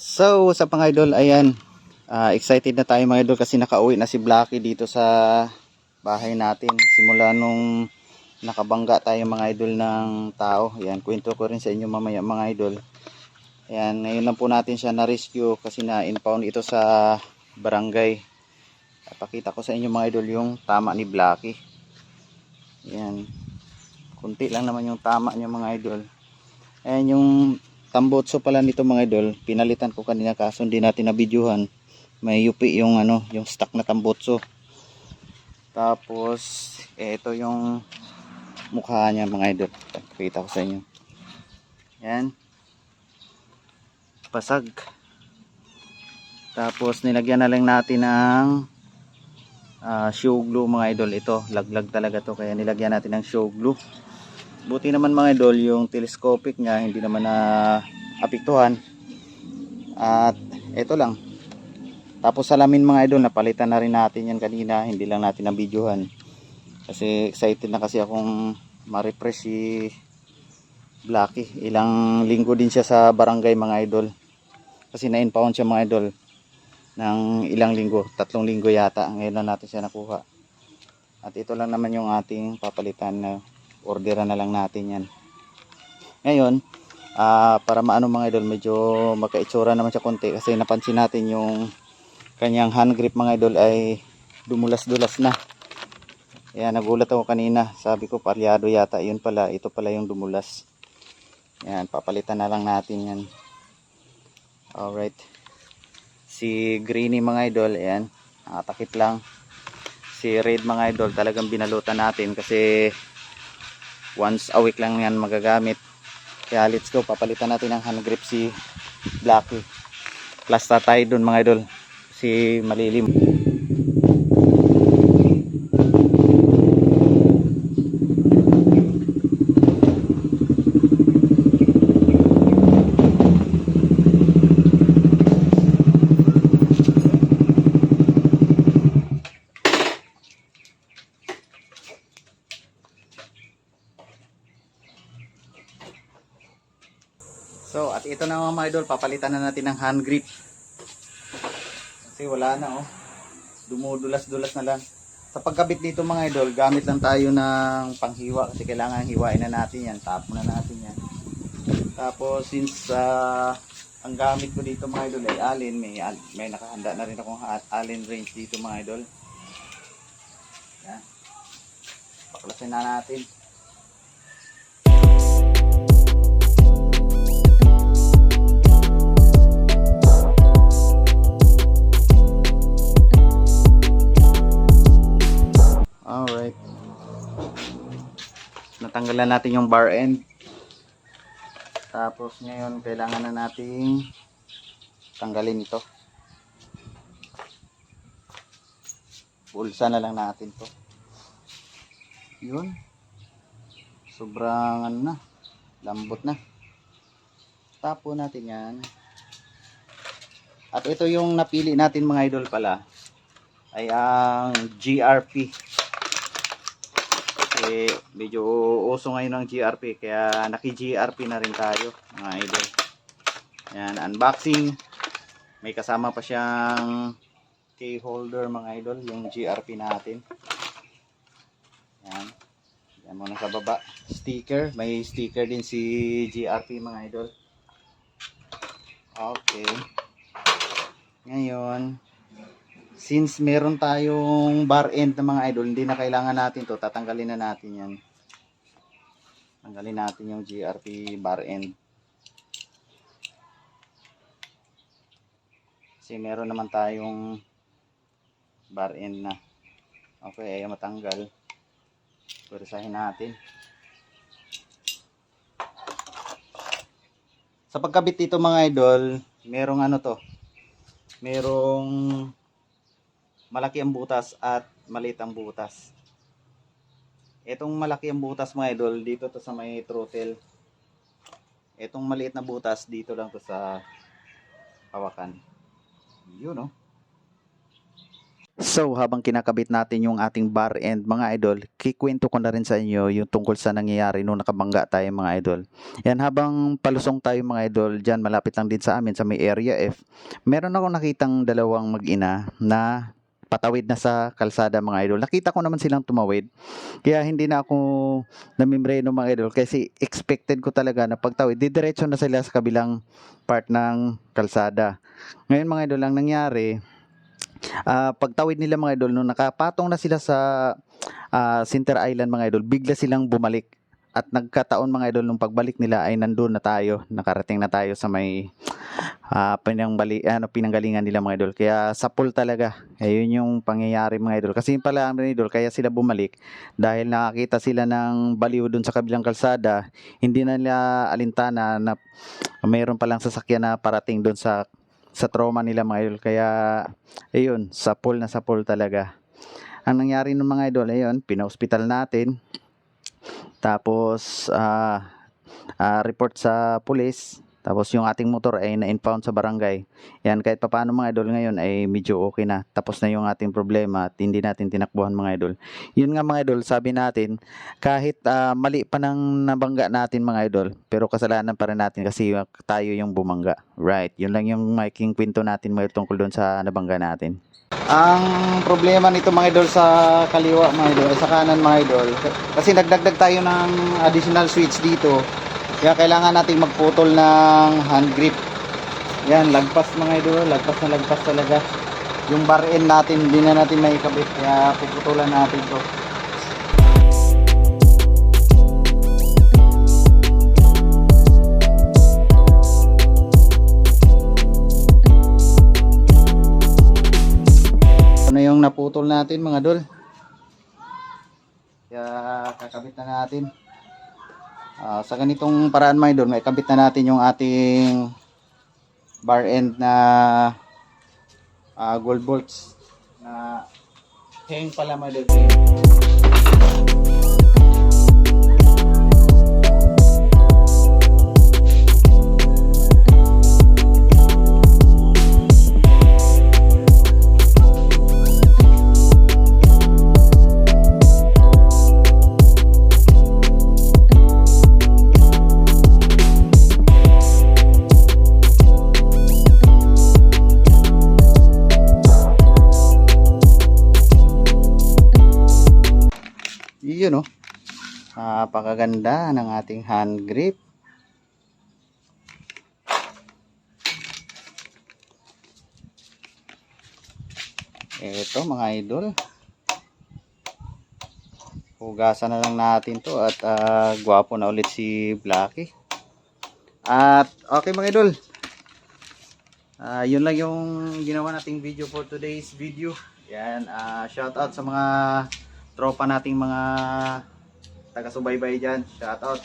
So, sa mga idol, ayan. ah, excited na tayo mga idol kasi nakauwi na si Blacky dito sa bahay natin. Simula nung nakabangga tayo mga idol ng tao. Ayan, kwento ko rin sa inyo mamaya mga idol. Ayan, ngayon lang po natin siya na-rescue kasi na-impound ito sa barangay. Papakita ko sa inyo mga idol yung tama ni Blacky. Ayan. Kunti lang naman yung tama niya mga idol. Ayan yung tambotso pala nito mga idol. Pinalitan ko kanina kaso hindi natin na-videohan. May yupi yung ano, yung stock na tambotso. Tapos ito yung mukha niya mga idol. Pakita ko sa inyo. Yan. Pasag. Tapos nilagyan na lang natin ng ah, show glue mga idol. Ito, laglag talaga to kaya nilagyan natin ng show glue. Buti naman mga idol, yung telescopic niya hindi naman na apektuhan. At ito lang. Tapos salamin mga idol, napalitan na rin natin yan kanina, hindi lang natin na videohan. Kasi excited na kasi akong ma-refresh si Blacky. Ilang linggo din siya sa barangay mga idol. Kasi na-impound siya mga idol ng ilang linggo, tatlong linggo yata. Ngayon na natin siya nakuha. At ito lang naman yung ating papalitan na orderan na lang natin yan. Ngayon, ah, para maano mga idol, medyo magkaitsura naman siya konti kasi napansin natin yung kanyang hand grip mga idol ay dumulas-dulas na. Kaya nagulat ako kanina. Sabi ko palyado yata. Yun pala. Ito pala yung dumulas. Yan. Papalitan na lang natin yan. Alright. Si Greeny mga idol. Ayan. Nakatakip lang. Si Red mga idol. Talagang binalutan natin kasi once a week lang yan magagamit. Kaya let's go. Papalitan natin ang hand grip si Blacky. Plus tayo dun mga idol. Si malilim. So, at ito na mga idol, papalitan na natin ng hand grip. Kasi wala na oh. Dumudulas-dulas na lang. Sa pagkabit dito mga idol, gamit lang tayo ng panghiwa kasi kailangan hiwain na natin yan. Tapo na natin yan. Tapos since ah, ang gamit ko dito mga idol ay allen, may, may nakahanda na rin akong allen range dito mga idol. Yan. Paklasin na natin. Natanggalan natin yung bar end. Tapos ngayon kailangan na nating tanggalin ito. Bulsa na lang natin to. Yun. Sobrang ano na. Lambot na. Tapo natin yan. At ito yung napili natin mga idol pala ay ang GRP. Eh, medyo uso ngayon ang GRP kaya naki-GRP na rin tayo mga idol. Yan, unboxing. May kasama pa siyang key holder mga idol, yung GRP natin. Yan. Yan muna sa baba. Sticker. May sticker din si GRP mga idol. Okay. Ngayon, since meron tayong bar end ng mga idol, hindi na kailangan natin to, tatanggalin na natin yan. Tanggalin natin yung GRP bar end. Kasi meron naman tayong bar end na. Okay, ayaw matanggal. Purisahin natin. Sa pagkabit dito mga idol, merong ano to, merong malaki ang butas at maliit ang butas. Etong malaki ang butas mga idol, dito to sa may throttle. Etong maliit na butas, dito lang to sa hawakan. Yun no. So, habang kinakabit natin yung ating bar end mga idol, kikwento ko na rin sa inyo yung tungkol sa nangyayari nung nakabangga tayo mga idol. Yan, habang palusong tayo mga idol, dyan malapit lang din sa amin sa may area F, meron ako nakitang dalawang mag-ina na patawid na sa kalsada mga idol. Nakita ko naman silang tumawid. Kaya hindi na ako namimreno mga idol kasi expected ko talaga na pagtawid, didiretso na sila sa kabilang part ng kalsada. Ngayon mga idol, ang nangyari, ah pagtawid nila mga idol, nung nakapatong na sila sa ah, Center Island mga idol, bigla silang bumalik. At nagkataon mga idol, nung pagbalik nila ay nandun na tayo, nakarating na tayo sa may ah pinangbali, ano, pinanggalingan nila mga idol. Kaya sa pool talaga, ayun yung pangyayari mga idol. Kasi pala mga idol, kaya sila bumalik dahil nakakita sila ng baliw dun sa kabilang kalsada, hindi na nila alintana na mayroon palang sasakyan na parating dun sa sa trauma nila mga idol. Kaya ayun, sa pool na sa pool talaga. Ang nangyari ng mga idol, ayun, pina-hospital natin. Tapos, ah ah, report sa pulis. Tapos yung ating motor ay na-impound sa barangay. Yan, kahit papaano mga idol ngayon ay medyo okay na. Tapos na yung ating problema at hindi natin tinakbuhan mga idol. Yun nga mga idol, sabi natin, kahit ah, mali pa ng nabangga natin mga idol, pero kasalanan pa rin natin kasi tayo yung bumangga. Right, yun lang yung making kwento natin mga tungkol doon sa nabangga natin. Ang problema nito mga idol sa kaliwa mga idol, sa kanan mga idol, kasi nagdagdag tayo ng additional switch dito. Kaya kailangan nating magputol ng hand grip. Yan, lagpas mga idol, lagpas na lagpas talaga. Yung bar end natin, hindi na natin maikabit, kaya puputulan natin to. Ano yung naputol natin mga dol? Kaya kakabit na natin. Ah, sa ganitong paraan mga idol, may kabit na natin yung ating bar end na ah, gold bolts na hang pala mga idol. Yun oh. Napakaganda ng ating hand grip. Ito mga idol. Hugasan na lang natin to at ah, gwapo na ulit si Blacky. At okay mga idol. Ah, yun lang yung ginawa nating video for today's video. Yan, ah, shout out sa mga tropa nating mga taga-subaybay dyan. Shout out.